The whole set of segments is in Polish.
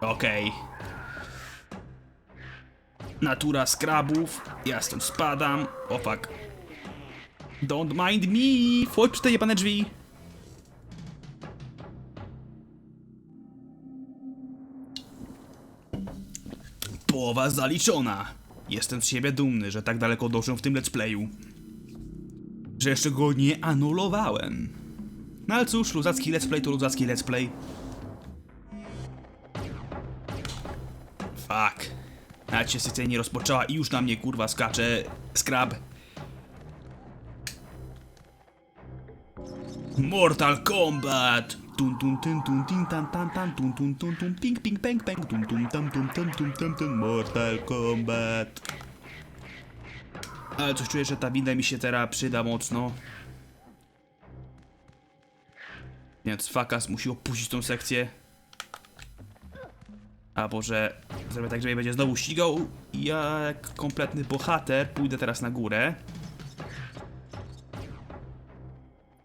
Okej. Natura skrabów. Ja stąd spadam. O fuck. Don't mind me. Wchodź przy te jebane drzwi. Połowa zaliczona. Jestem z siebie dumny, że tak daleko doszłem w tym let's playu. Że jeszcze go nie anulowałem. No ale cóż, luzacki let's play to luzacki let's play. Nawet się nie rozpoczęła i już na mnie kurwa skacze skrab. Mortal Kombat! Tun tun tun tun tin tan tan tan tun tun tun tun ping ping peng peng tun tun tam tum tam tum tam tum Mortal Kombat. Ale coś czuję, że ta winda mi się teraz przyda mocno. Więc Fakas musi opuścić tą sekcję. Albo że zrobię tak, że mnie będzie znowu ścigał. jak kompletny bohater pójdę teraz na górę.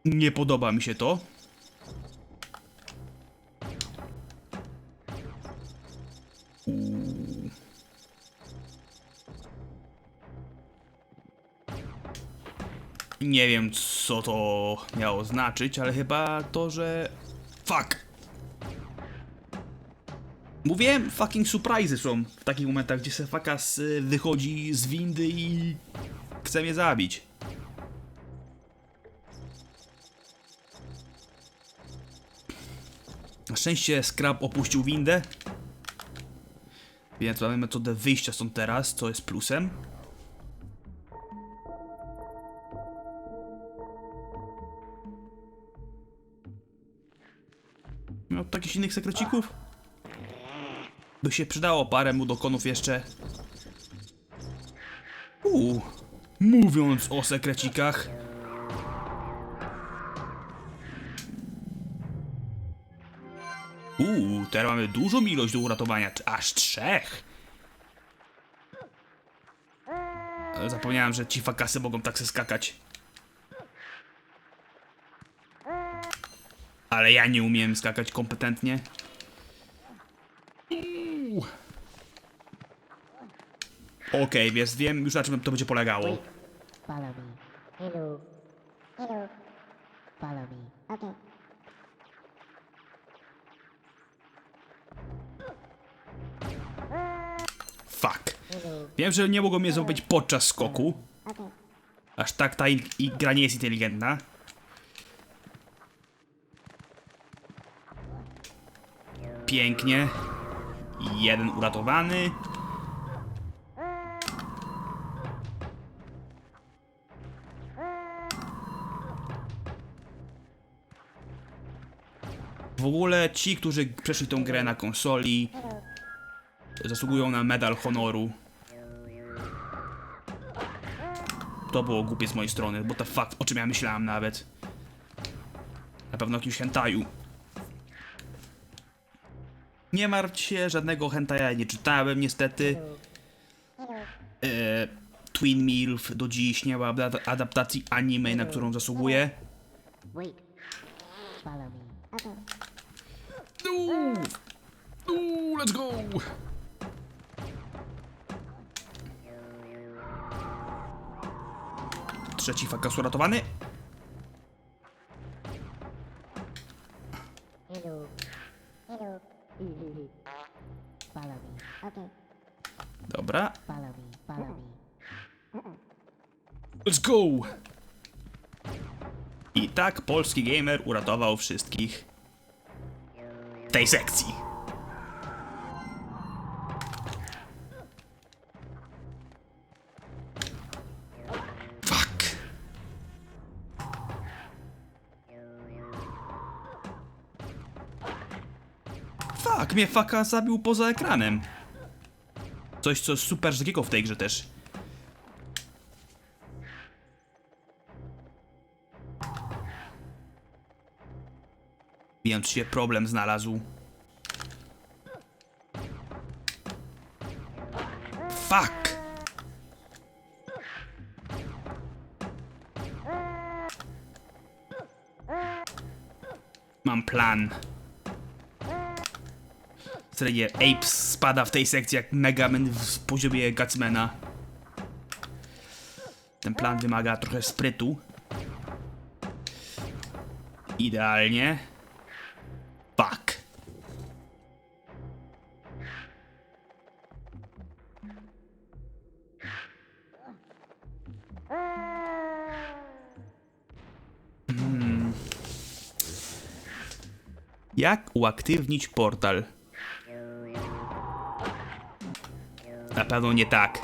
Nie podoba mi się to. Nie wiem, co to miało znaczyć, ale chyba to, że... Fuck! Mówiłem, fucking surprises są w takich momentach, gdzie se fakas y, wychodzi z windy i chce mnie zabić. Na szczęście Scrap opuścił windę. Więc mamy metodę wyjścia stąd teraz, co jest plusem. No, takich innych sekrecików? By się przydało parę mu dokonów jeszcze. Uuu. Mówiąc o sekrecikach. Uuu, teraz mamy dużą ilość do uratowania. Aż trzech. Zapomniałem, że ci fakasy mogą tak se skakać. Ale ja nie umiem skakać kompetentnie. Okej, więc wiem już na czym to będzie polegało. Follow me. Hello. Hello. Follow me. Okay. Fuck. Wiem, że nie mogą mnie złapać podczas skoku. Okay. Aż tak ta i, i gra nie jest inteligentna. Pięknie. Jeden uratowany. W ogóle ci, którzy przeszli tą grę na konsoli, zasługują na medal honoru. To było głupie z mojej strony, bo to fakt, o czym ja myślałem nawet. Na pewno o jakimś hentaju. Nie martw się, żadnego hentaja nie czytałem niestety. E, Twin MILF do dziś nie ma ada- adaptacji anime, na którą zasługuje. Follow me. Uuu, uuu, let's go! Trzeci fakas uratowany. Hello. Hello. Follow me. Okay. Dobra, Follow me. Follow me. let's go! I tak polski gamer uratował wszystkich tej sekcji. Fuck. Fuck, mnie faka zabił poza ekranem. Coś, co super rzadkiego w tej grze też. Więc się problem znalazł. Fuck! Mam plan. Serio, Ape spada w tej sekcji jak Megaman w poziomie Gutsmana. Ten plan wymaga trochę sprytu. Idealnie. Jak uaktywnić portal? Na pewno nie tak.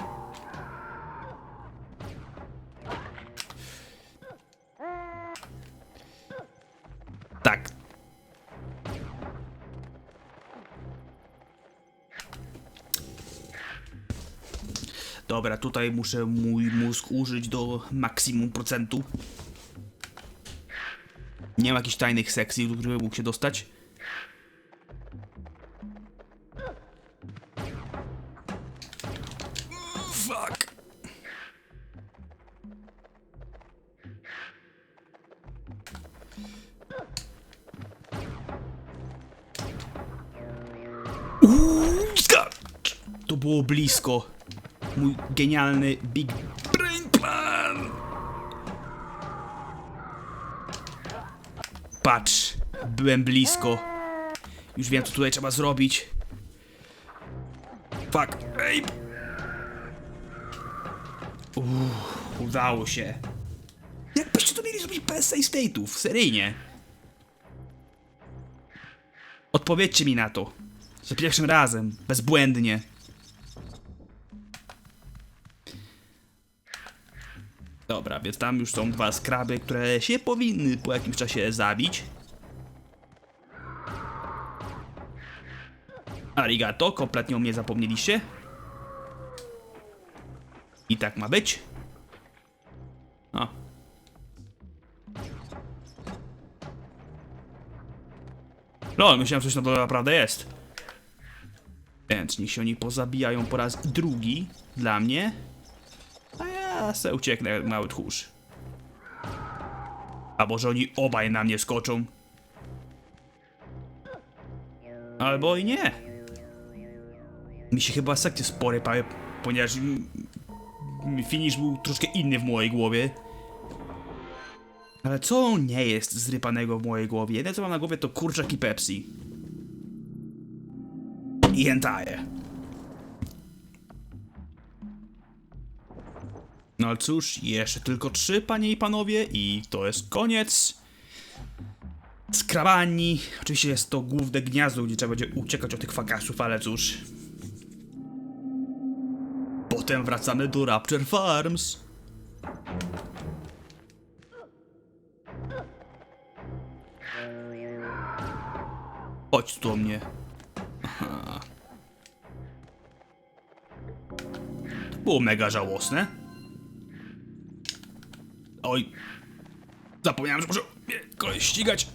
Tak. Dobra, tutaj muszę mój mózg użyć do maksimum procentu. Nie ma jakichś tajnych sekcji, do których mógł się dostać. Fuck. To było blisko. Mój genialny Big Brain Plan. Patrz, byłem blisko. Już wiem, co tutaj trzeba zrobić. Fuck, ej. Uff, udało się. Jakbyście to mieli zrobić bez save state'ów, seryjnie. Odpowiedzcie mi na to. Za pierwszym razem, bezbłędnie. Dobra, więc tam już są dwa skraby, które się powinny po jakimś czasie zabić. Arigato, kompletnie o mnie zapomnieliście. I tak ma być. O. No, myślałem, że coś na to naprawdę jest. Więc niech się oni pozabijają po raz drugi dla mnie. A ja se ucieknę jak mały tchórz. A może oni obaj na mnie skoczą? Albo i nie. Mi się chyba sekcje spory pały, ponieważ finish był troszkę inny w mojej głowie. Ale co nie jest zrypanego w mojej głowie? Jedyne co mam na głowie to kurczak i Pepsi. I hentai. No ale cóż, jeszcze tylko trzy, panie i panowie, i to jest koniec. Skrabani. Oczywiście jest to główne gniazdo, gdzie trzeba będzie uciekać od tych fakasów, ale cóż. Wracamy do Rapture Farms. Chodź do mnie. Aha. To było mega żałosne. Oj. Zapomniałem, że muszę mnie ścigać.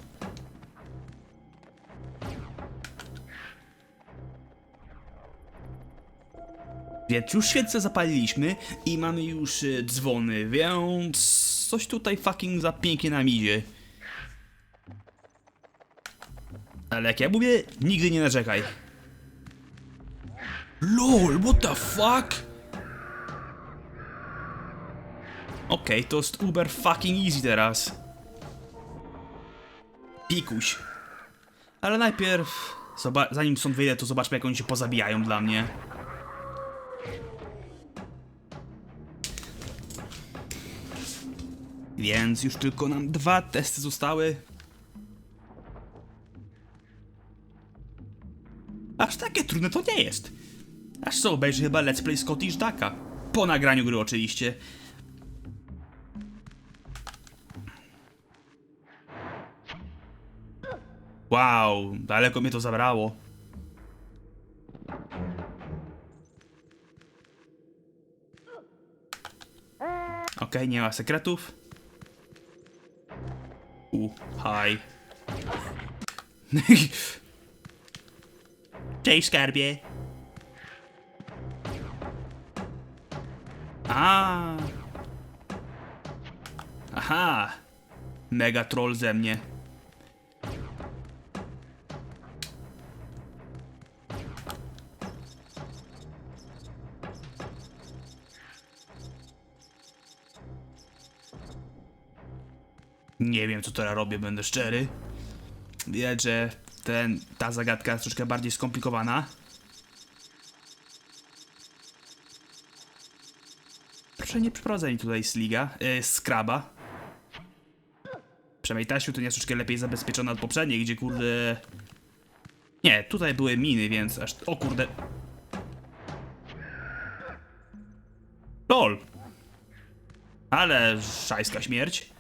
Więc już świecę zapaliliśmy i mamy już y, dzwony, więc coś tutaj fucking za pięknie nam idzie. Ale jak ja mówię, nigdy nie narzekaj. LOL, what the fuck? Okej, to jest uber fucking easy teraz. Pikuś. Ale najpierw, zanim stąd wyjdę, to zobaczmy jak oni się pozabijają dla mnie. Więc już tylko nam dwa testy zostały. Aż takie trudne to nie jest. Aż co obejrzy chyba Let's Play Scottish Ducka. Po nagraniu gry oczywiście. Wow, daleko mnie to zabrało. Okej, nie ma sekretów. U, hi. Cześć, skarbie. A. Aha. Mega troll ze mnie. Nie wiem, co teraz robię, będę szczery. Widać, że ten, ta zagadka jest troszkę bardziej skomplikowana. Proszę nie przeprowadzaj mi tutaj sliga, e, skraba. Przynajmniej ta świątynia jest troszkę lepiej zabezpieczona od poprzedniej, gdzie kurde... Nie, tutaj były miny, więc aż... O kurde... LOL! Ale szajska śmierć.